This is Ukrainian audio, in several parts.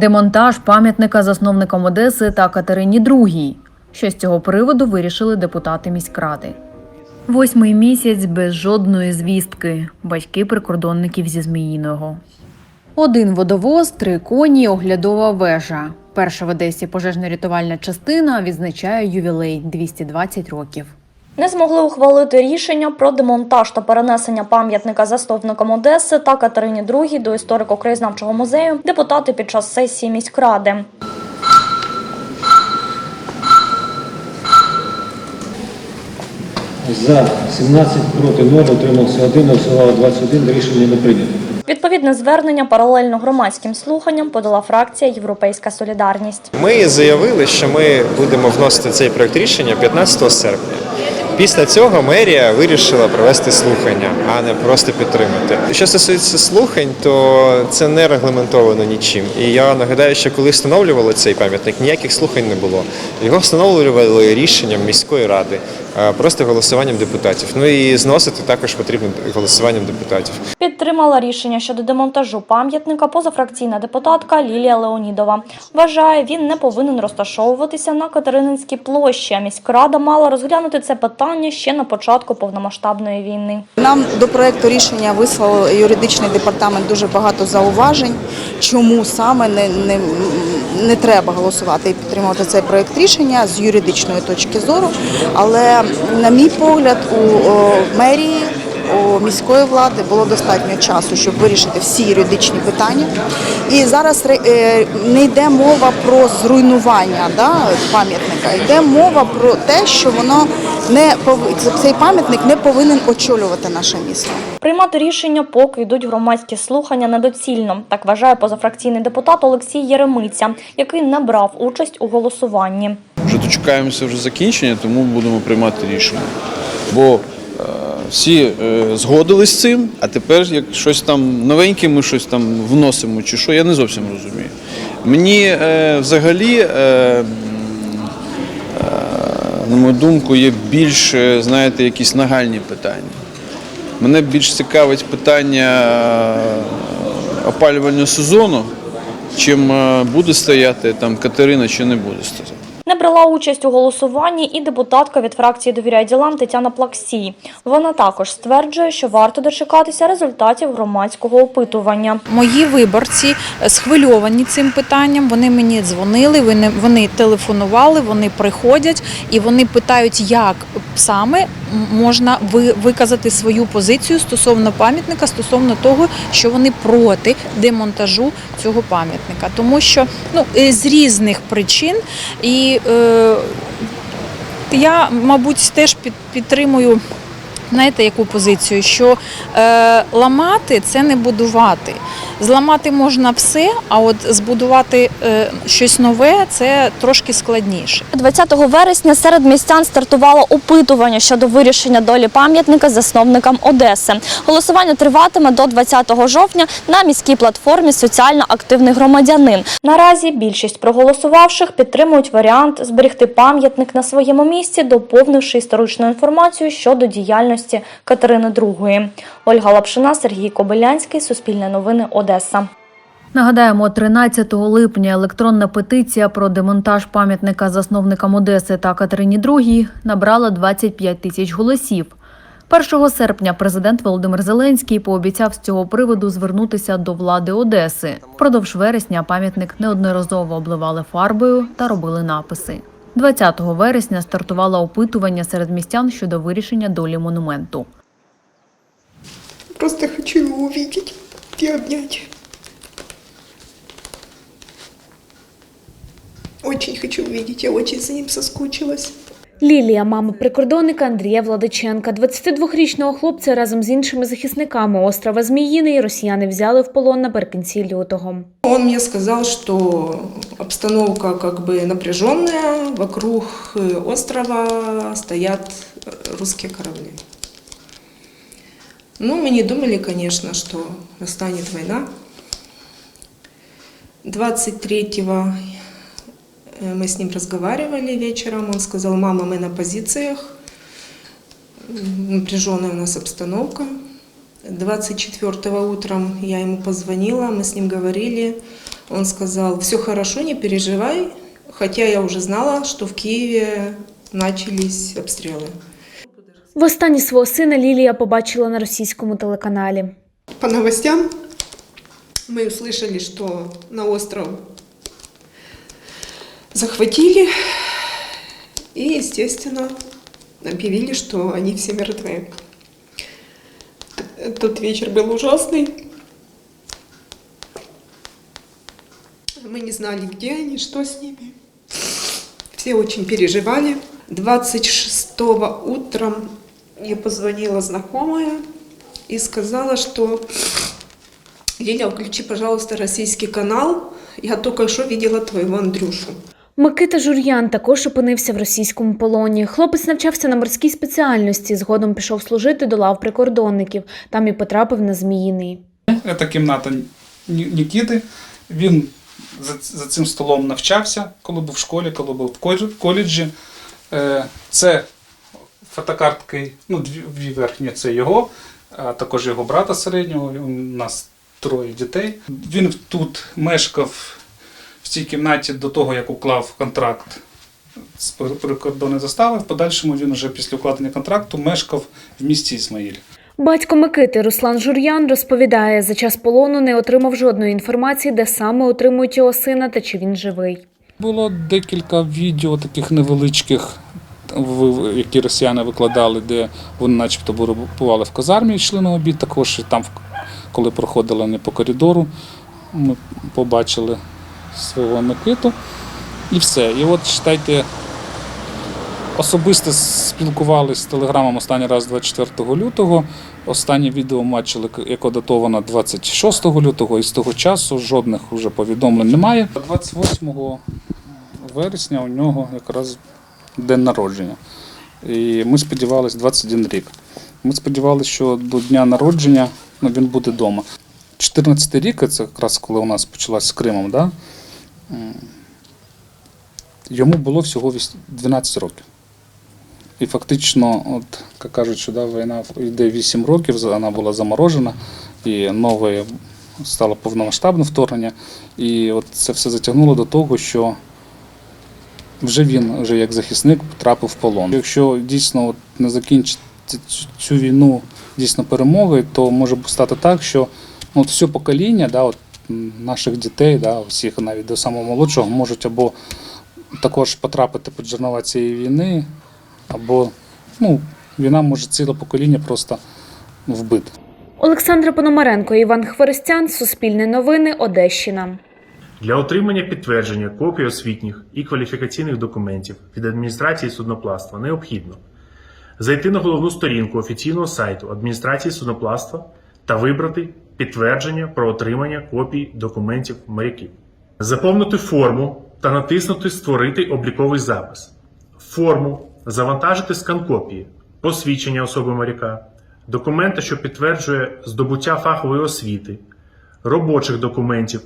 Демонтаж пам'ятника засновникам Одеси та Катерині II. Що з цього приводу вирішили депутати міськради. Восьмий місяць без жодної звістки. Батьки прикордонників зі Зміїного. Один водовоз, три коні, оглядова вежа. Перша в Одесі пожежно-рятувальна частина відзначає ювілей 220 років. Не змогли ухвалити рішення про демонтаж та перенесення пам'ятника засновникам Одеси та Катерині II до історико-краєзнавчого музею депутати під час сесії міськради. За 17 проти 0, утримався 1, голосувало 21, рішення не прийнято. Відповідне звернення паралельно громадським слуханням подала фракція Європейська Солідарність. Ми заявили, що ми будемо вносити цей проект рішення 15 серпня. Після цього мерія вирішила провести слухання, а не просто підтримати. Що стосується слухань, то це не регламентовано нічим. І я нагадаю, що коли встановлювали цей пам'ятник, ніяких слухань не було. Його встановлювали рішенням міської ради, просто голосуванням депутатів. Ну і зносити також потрібно голосуванням депутатів. Підтримала рішення щодо демонтажу пам'ятника позафракційна депутатка Лілія Леонідова. Вважає, він не повинен розташовуватися на Катерининській площі. А міськрада мала розглянути це питання ще на початку повномасштабної війни. Нам до проекту рішення вислав юридичний департамент дуже багато зауважень, чому саме не, не, не треба голосувати і підтримувати цей проект рішення з юридичної точки зору. Але, на мій погляд, у мерії. У міської влади було достатньо часу, щоб вирішити всі юридичні питання. І зараз е, не йде мова про зруйнування да, пам'ятника, йде мова про те, що воно не цей пам'ятник не повинен очолювати наше місто. Приймати рішення, поки йдуть громадські слухання, недоцільно. Так вважає позафракційний депутат Олексій Єремиця, який не брав участь у голосуванні. Вже дочекаємося вже закінчення, тому будемо приймати рішення. Бо е, всі е, згодились з цим, а тепер як щось там новеньке, ми щось там вносимо чи що, я не зовсім розумію. Мені е, взагалі, на мою думку, є більш, знаєте, якісь нагальні питання. Мене більш цікавить питання е, опалювального сезону, чим е, буде стояти там Катерина чи не буде стояти. Не брала участь у голосуванні і депутатка від фракції «Довіряй ділам» Тетяна Плаксій. Вона також стверджує, що варто дочекатися результатів громадського опитування. Мої виборці схвильовані цим питанням. Вони мені дзвонили, вони, вони телефонували, вони приходять і вони питають, як саме можна ви- виказати свою позицію стосовно пам'ятника, стосовно того, що вони проти демонтажу цього пам'ятника, тому що ну е, з різних причин і е, я, мабуть, теж під, підтримую. Знаєте, яку позицію? Що е, ламати це не будувати. Зламати можна все, а от збудувати е, щось нове це трошки складніше. 20 вересня серед містян стартувало опитування щодо вирішення долі пам'ятника засновникам Одеси. Голосування триватиме до 20 жовтня на міській платформі Соціально активний громадянин. Наразі більшість проголосувавших підтримують варіант зберегти пам'ятник на своєму місці, доповнивши історичну інформацію щодо діяльності Катерини II. Ольга Лапшина, Сергій Кобилянський, Суспільне новини, Одеса. Нагадаємо, 13 липня електронна петиція про демонтаж пам'ятника засновникам Одеси та Катерині II набрала 25 тисяч голосів. 1 серпня президент Володимир Зеленський пообіцяв з цього приводу звернутися до влади Одеси. Впродовж вересня пам'ятник неодноразово обливали фарбою та робили написи. 20 вересня стартувало опитування серед містян щодо вирішення долі монументу. Просто хочу его увидеть и обнять. Очень хочу увидеть, я очень за ним соскучилась. Лілія, мама прикордонника Андрія Владиченка, 22-річного хлопця разом з іншими захисниками острова Зміїний росіяни взяли в полон наприкінці лютого. Он мне сказал, что обстановка как бы напряженная, вокруг э, острова стоят э, русские корабли. Ну, мы не думали, конечно, что настанет война. 23-го э, мы с ним разговаривали вечером. Он сказал, мама, мы на позициях. Напряженная у нас обстановка. 24 утром я ему позвонила, мы с ним говорили. Он сказал, все хорошо, не переживай, хотя я уже знала, что в Киеве начались обстрелы. Востаннє свого сина Лілія побачила на російському телеканалі. По новостям мы услышали, что на остров захватили и, естественно, объявили, что они все мертвы. Т- Тот вечер был ужасный. Мы не знали, где они, что с ними. Все очень переживали. 26 утром мне позвонила знакомая и сказала, что Лиля, включи, пожалуйста, российский канал. Я только что видела твоего Андрюшу. Микита Жур'ян також опинився в російському полоні. Хлопець навчався на морській спеціальності. Згодом пішов служити до лав прикордонників. Там і потрапив на Зміїний. Це кімната Ні- Нікіти. Він за, за цим столом навчався, коли був в школі, коли був в коле- коледжі. Е, Це фотокартки, ну, дві, дві верхні це його, а також його брата середнього. У нас троє дітей. Він тут мешкав в цій кімнаті до того, як уклав контракт з прикордонної застави. В подальшому він вже після укладення контракту мешкав в місті Ісмаїль. Батько Микити Руслан Жур'ян розповідає, за час полону не отримав жодної інформації, де саме отримують його сина та чи він живий. Було декілька відео таких невеличких, які росіяни викладали, де вони начебто бували в казармі, йшли на обід. Також і там, коли проходили не по коридору, ми побачили свого Микиту. І все. І от читайте, особисто спілкувалися з телеграмом останній раз 24 лютого. Останнє відео бачили, яке датовано 26 лютого, і з того часу жодних вже повідомлень немає. 28 вересня у нього якраз день народження. І ми сподівалися 21 рік. Ми сподівалися, що до дня народження ну, він буде вдома. 14 рік, це якраз коли у нас почалась з Кримом, да? йому було всього віс- 12 років. І фактично, от, як кажуть, що да, війна йде 8 років, вона була заморожена, і нове стало повномасштабне вторгнення. І от це все затягнуло до того, що вже він, вже як захисник, потрапив в полон. Якщо дійсно от не закінчити цю- війну дійсно перемогою, то може стати так, що ну, от все покоління, да, от, наших дітей, да, всіх навіть до самого молодшого, можуть або також потрапити під жернова цієї війни, або ну, війна може ціле покоління просто вбити. Олександра Пономаренко, Іван Хворостян, Суспільне новини, Одещина. Для отримання підтвердження копій освітніх і кваліфікаційних документів від адміністрації судноплавства необхідно зайти на головну сторінку офіційного сайту адміністрації судноплавства та вибрати підтвердження про отримання копій документів моряків, заповнити форму та натиснути Створити обліковий запис. Форму завантажити скан копії, посвідчення особи моряка, документа, що підтверджує здобуття фахової освіти, робочих документів,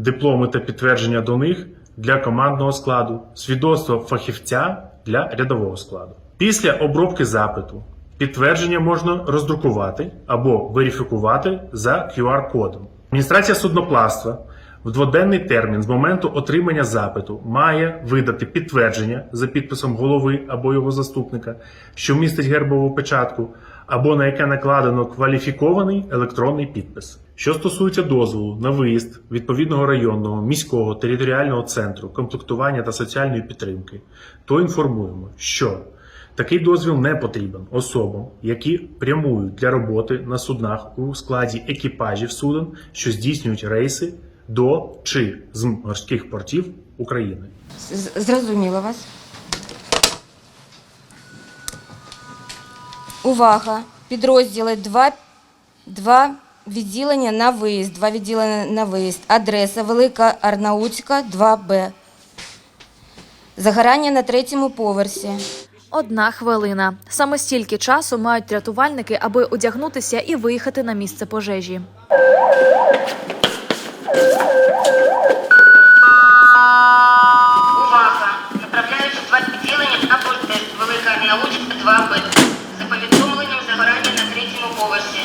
дипломи та підтвердження до них для командного складу, свідоцтво фахівця для рядового складу. Після обробки запиту підтвердження можна роздрукувати або верифікувати за QR-кодом. Адміністрація судноплавства в дводенний термін з моменту отримання запиту має видати підтвердження за підписом голови або його заступника, що містить гербову печатку, або на яке накладено кваліфікований електронний підпис. Що стосується дозволу на виїзд відповідного районного, міського, територіального центру комплектування та соціальної підтримки, то інформуємо, що такий дозвіл не потрібен особам, які прямують для роботи на суднах у складі екіпажів суден, що здійснюють рейси до чи з морських портів України. З- Зрозуміла вас. Увага! Підрозділи 2, 2 відділення на виїзд. Два відділення на виїзд. Адреса Велика Арнаутська, 2Б. Загорання на третьому поверсі. Одна хвилина. Саме стільки часу мають рятувальники, аби одягнутися і виїхати на місце пожежі. Увага! Направляються два відділення на борти Велика Арнаутська 2Б. За повідомленням загорання на третьому поверсі.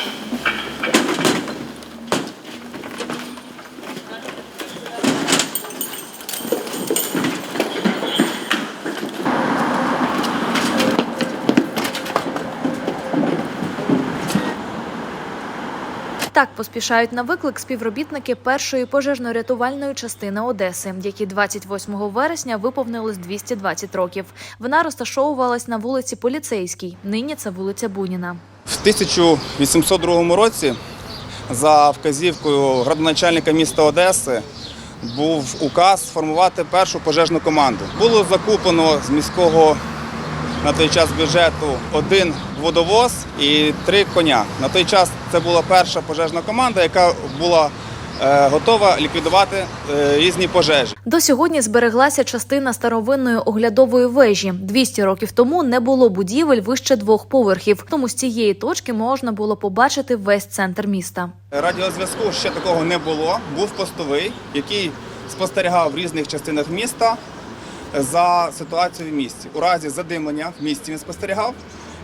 Так поспішають на виклик співробітники першої пожежно-рятувальної частини Одеси, які 28 вересня виповнилось 220 років. Вона розташовувалась на вулиці Поліцейській. Нині це вулиця Буніна. В 1802 році за вказівкою градоначальника міста Одеси був указ сформувати першу пожежну команду. Було закуплено з міського на той час бюджету один водовоз і три коня. На той час це була перша пожежна команда, яка була е, готова ліквідувати е, різні пожежі. До сьогодні збереглася частина старовинної оглядової вежі. 200 років тому не було будівель вище двох поверхів, тому з цієї точки можна було побачити весь центр міста. Радіозв'язку ще такого не було. Був постовий, який спостерігав в різних частинах міста за ситуацією в місті. У разі задимлення в місті він спостерігав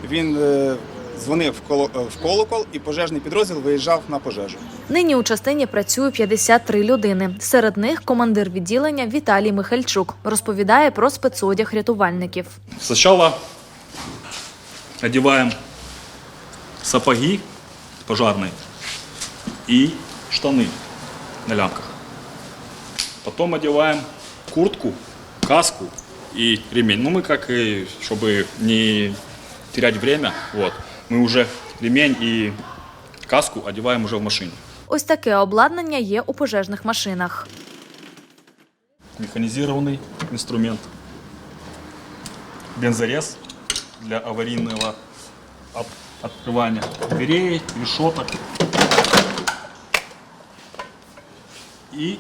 Він е, дзвонив в коло- е, в колокол, і пожежний підрозділ виїжджав на пожежу. Нині у частині працює 53 людини. Серед них командир відділення Віталій Михальчук розповідає про спецодяг рятувальників. Сначала одеваем сапоги пожарные и штаны на лямках. Потом одеваем куртку, каску и ремень. Ну, мы как и, чтобы не терять время, вот, мы уже ремень и каску одеваем уже в машине. Ось таке обладнання є у пожежних машинах. Механизированный инструмент. Бензорез для аварийного от- открывания дверей, решеток. И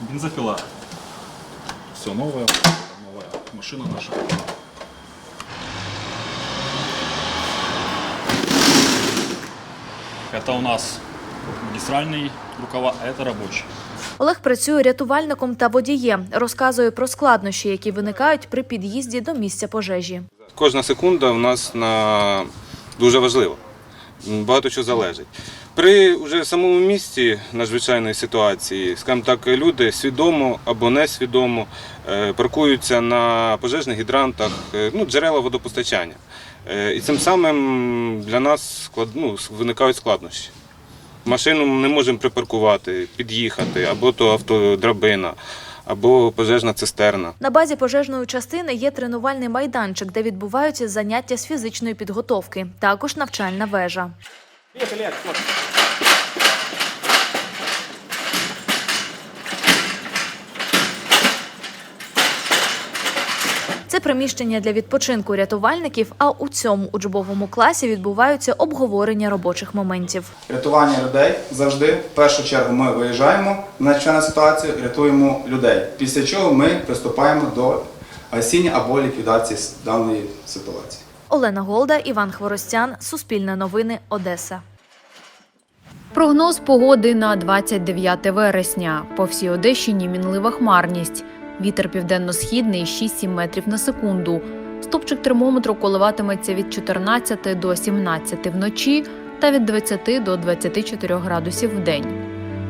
бензопила. Все новое, новая машина наша. Это у нас магистральный рукава, а это рабочий. Олег працює рятувальником та водієм. Розказує про складнощі, які виникають при під'їзді до місця пожежі. Кожна секунда в нас на дуже важлива. Багато чого залежить. При вже самому місці надзвичайної ситуації, скажімо так, люди свідомо або несвідомо е, паркуються на пожежних гідрантах, е, ну, джерела водопостачання. Е, І цим самим для нас склад, ну, виникають складнощі. Машину ми не можемо припаркувати, під'їхати, або то автодрабина, або пожежна цистерна. На базі пожежної частини є тренувальний майданчик, де відбуваються заняття з фізичної підготовки, також навчальна вежа. Це приміщення для відпочинку рятувальників. А у цьому учбовому класі відбуваються обговорення робочих моментів. Рятування людей завжди в першу чергу ми виїжджаємо на надзвичайну ситуацію, рятуємо людей. Після чого ми приступаємо до гасіння або ліквідації даної ситуації. Олена Голда, Іван Хворостян, Суспільне новини, Одеса. Прогноз погоди на 29 вересня. По всій Одещині мінлива хмарність. Вітер південно-східний 6-7 метрів на секунду. Стопчик термометру коливатиметься від 14 до 17 вночі та від 20 до 24 градусів в день.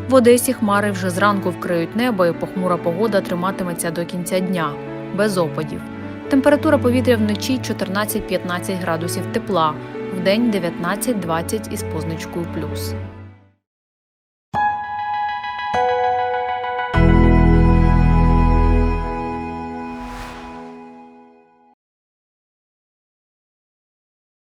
В Одесі хмари вже зранку вкриють небо, і похмура погода триматиметься до кінця дня, без опадів. Температура повітря вночі 14-15 градусів тепла, вдень 19-20 із позначкою плюс.